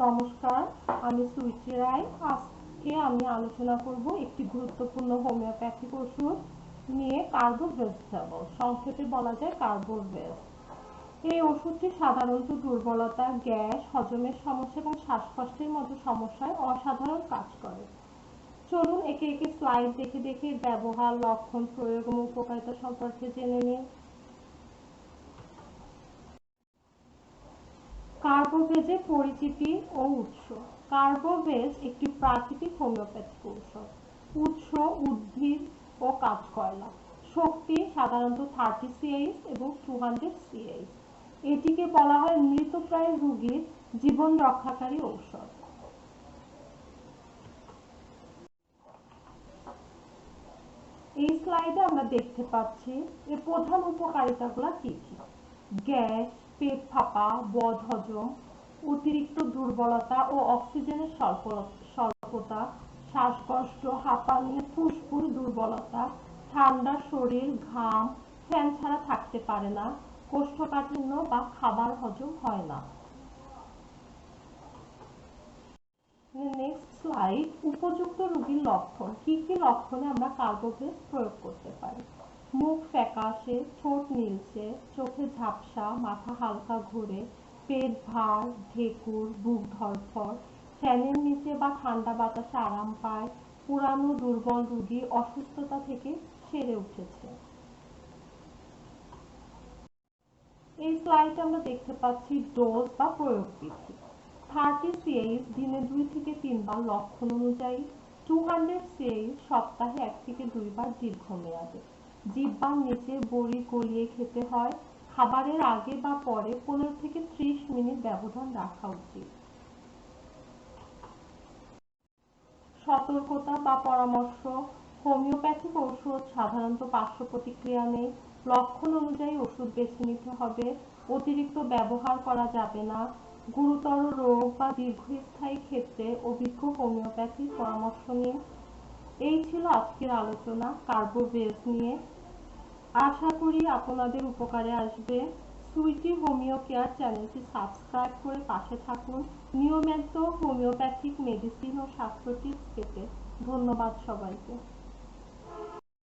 নমস্কার, আমি সুইটি রায়। আজকে আমি আলোচনা করব একটি গুরুত্বপূর্ণ হোমিওপ্যাথিক ওষুধ নিয়ে কার্বোভেজিটেবল সংক্ষেপে বলা যায় কার্বোভেজ এই ওষুধটি সাধারণত দুর্বলতা, গ্যাস, হজমের সমস্যা এবং শ্বাসকষ্টের মতো সমস্যায় অসাধারণ কাজ করে। চলুন একে একে স্লাইড দেখে দেখে ব্যবহার, লক্ষণ, প্রয়োগ এবং উপকারিতা সম্পর্কে জেনে নিন কার্বোভেজের পরিচিতি ও উৎস। কার্বোভেজ একটি প্রাকৃতিক হোমিওপ্যাথিক ঔষধ উৎস, উদ্ভিদ ও কাঁচকয়লা শক্তি সাধারণত থার্টি সিএইচ এবং টু হান্ড্রেড সিএইচ। এটিকে বলা হয় মৃতপ্রায় রোগীর জীবন রক্ষাকারী ঔষধ। এই স্লাইডে আমরা দেখতে পাচ্ছি এর প্রধান উপকারিতাগুলো কি কি? গ্যাস পেট ফাঁপা বদহজম, অতিরিক্ত দুর্বলতা ও অক্সিজেনের স্বল্পতা, শ্বাসকষ্ট, হাঁপানি, ফুসফুস দুর্বলতা, ঠান্ডা শরীর, ঘাম, ফ্যান ছাড়া থাকতে পারে না, কোষ্ঠকাঠিন্য বা খাবার হজম হয় না। নেক্সট স্লাইড, উপযুক্ত রোগীর লক্ষণ। কি কি লক্ষণে আমরা কার্বোভেজ প্রয়োগ করতে পারি? মুখ ফ্যাকাশে, ঠোঁট নীলচে চোখে ঝাপসা, মাথা হালকা ঘুরে, পেট ভার, ঢেকুর, বুক ধরফর ফ্যানের নিচে বা ঠান্ডা বাতাসে আরাম পায়, পুরানো দুর্বল রোগী অসুস্থতা থেকে সেরে উঠেছে। এই স্লাইডে আমরা দেখতে পাচ্ছি ডোজ বা প্রয়োগ বিধি থার্টি সিএইচ দিনে দুই থেকে তিনবার লক্ষণ অনুযায়ী টু হান্ড্রেড সিএইচ সপ্তাহে এক থেকে দুইবার দীর্ঘমেয়াদে। জিহ্বার নিচে বড়ি গলিয়ে খেতে হয়। খাবারের আগে বা পরে পনেরো থেকে ত্রিশ মিনিট ব্যবধান রাখা উচিত। সতর্কতা বা পরামর্শ। হোমিওপ্যাথিক ঔষধ সাধারণত পার্শ্ব প্রতিক্রিয়া নেই। লক্ষণ অনুযায়ী ওষুধ বেছে নিতে হবে। অতিরিক্ত ব্যবহার করা যাবে না। গুরুতর রোগ বা দীর্ঘস্থায়ী ক্ষেত্রে অভিজ্ঞ হোমিওপ্যাথিক পরামর্শ নিন। এই ছিল আজকের আলোচনা কার্বোভেজ নিয়ে। আশা করি আপনাদের উপকারে আসবে। সুইটি হোমিও কেয়ার চ্যানেলটি সাবস্ক্রাইব করে পাশে থাকুন। নিয়মিত হোমিওপ্যাথিক মেডিসিন ও স্বাস্থ্য টিপস পেতে ধন্যবাদ সবাইকে।